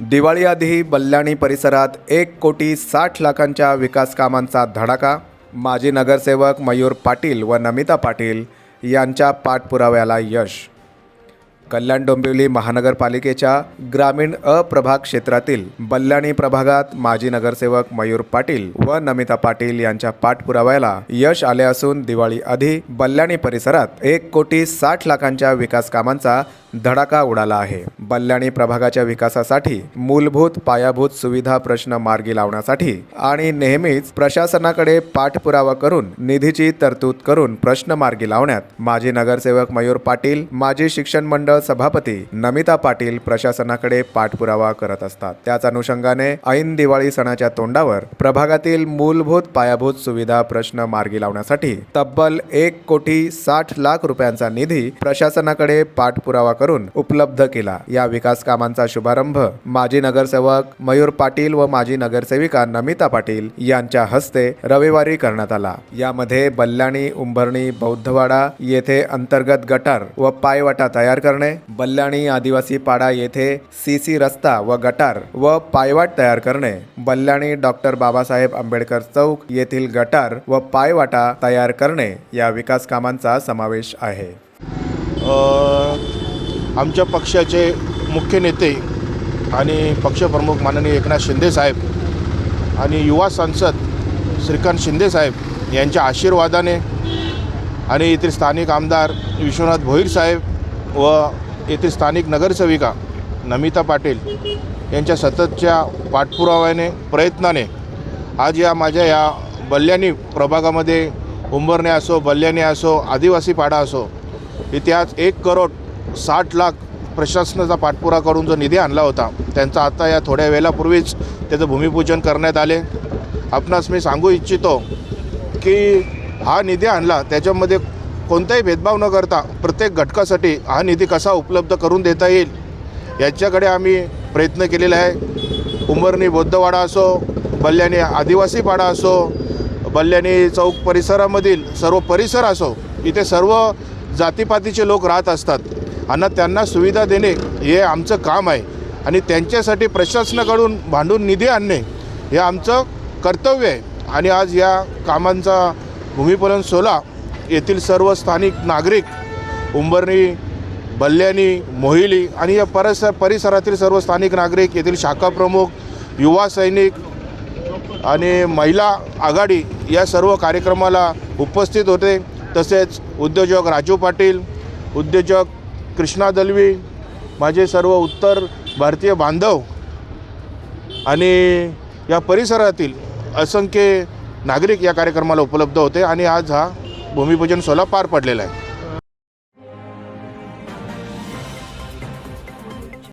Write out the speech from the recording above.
दिवाळीआधी बल्लाणी परिसरात एक कोटी साठ लाखांच्या विकास कामांचा धडाका माजी नगरसेवक मयूर पाटील व नमिता पाटील यांच्या पाठपुराव्याला यश. कल्याण डोंबिवली महानगरपालिकेच्या ग्रामीण अप्रभाग क्षेत्रातील बल्लाणी प्रभागात माजी नगरसेवक मयूर पाटील व नमिता पाटील यांच्या पाठपुराव्याला यश आले असून दिवाळी आधी बल्लाणी परिसरात एक कोटी साठ लाखांच्या विकास कामांचा धडाका उडाला आहे. बल्लाणी प्रभागाच्या विकासासाठी मूलभूत पायाभूत सुविधा प्रश्न मार्गी लावण्यासाठी आणि नेहमीच प्रशासनाकडे पाठपुरावा करून निधीची तरतूद करून प्रश्न मार्गी लावण्यात माजी नगरसेवक मयूर पाटील माजी शिक्षण मंडळ सभापती नमिता पाटील प्रशासनाकडे पाठपुरावा करत असतात. त्याच अनुषंगाने ऐन दिवाळी सणाच्या तोंडावर प्रभागातील मूलभूत पायाभूत सुविधा प्रश्न मार्गी लावण्यासाठी तब्बल एक कोटी साठ लाख रुपयांचा निधी प्रशासनाकडे पाठपुरावा करून उपलब्ध केला. या विकास कामांचा शुभारंभ माजी नगरसेवक मयूर पाटील व माजी नगरसेविका नमिता पाटील यांच्या हस्ते रविवारी करण्यात आला. यामध्ये बल्लाणी उंबरणी बौद्धवाडा येथे अंतर्गत गटार व पायवाटा तयार करणे बल्लाणी आदिवासी पाडा येथे सीसी रस्ता व गटार व पायवाट तयार करणे. बल्लाणी डॉक्टर बाबासाहेब आंबेडकर चौक येथील गटार व पायवाटा तयार करणे या विकास कामांचा समावेश आहे. आमच्या पक्षाचे मुख्य नेते आणि पक्षप्रमुख माननीय एकनाथ शिंदे साहेब आणि युवा सांसद श्रीकांत शिंदे साहेब यांच्या आशीर्वादाने आणि इथे स्थानिक आमदार विश्वनाथ भोईर साहेब व येथील स्थानिक नगरसेविका नमिता पाटील यांच्या सततच्या पाठपुराव्याने प्रयत्नाने आज या माझ्या या बल्ल्याणी प्रभागामध्ये उंबरणे असो बल्ल्याणी असो आदिवासी पाडा असो इथे आज एक करोड साठ लाख प्रशासनाचा पाठपुरा करून जो निधी आणला होता त्यांचा आता या थोड्या वेळापूर्वीच त्याचं भूमिपूजन करण्यात आले. आपणास मी सांगू इच्छितो की हा निधी आणला त्याच्यामध्ये कोणताही भेदभाव न करता प्रत्येक घटकासाठी हा निधी कसा उपलब्ध करून देता येईल याच्याकडे आम्ही प्रयत्न केलेला आहे. उंबरणी बौद्धवाडा असो बल्ल्याने आदिवासी पाडा असो बल्ल्याणी चौक परिसरामधील सर्व परिसर असो इथे सर्व जातीपातीचे लोक राहत असतात आणि त्यांना सुविधा देणे हे आमचं काम आहे आणि त्यांच्यासाठी प्रशासनाकडून भांडून निधी आणणे हे आमचं कर्तव्य आहे. आणि आज या कामांचा भूमिपूजन सोहळा येथील सर्व स्थानिक नागरिक उंबरणी बल्ल्याणी मोहिली आणि या परिसर परिसरातील सर्व स्थानिक नागरिक येथील शाखा प्रमुख युवा सैनिक आणि महिला आघाडी या सर्व कार्यक्रमाला उपस्थित होते. तसेच उद्योजक राजू पाटील उद्योजक कृष्णा दलवी माझे सर्व उत्तर भारतीय बांधव आणि या परिसरातील असंख्य नागरिक या कार्यक्रमाला उपलब्ध होते आणि आज हा भूमिपूजन सोहळा पार पडलेला आहे.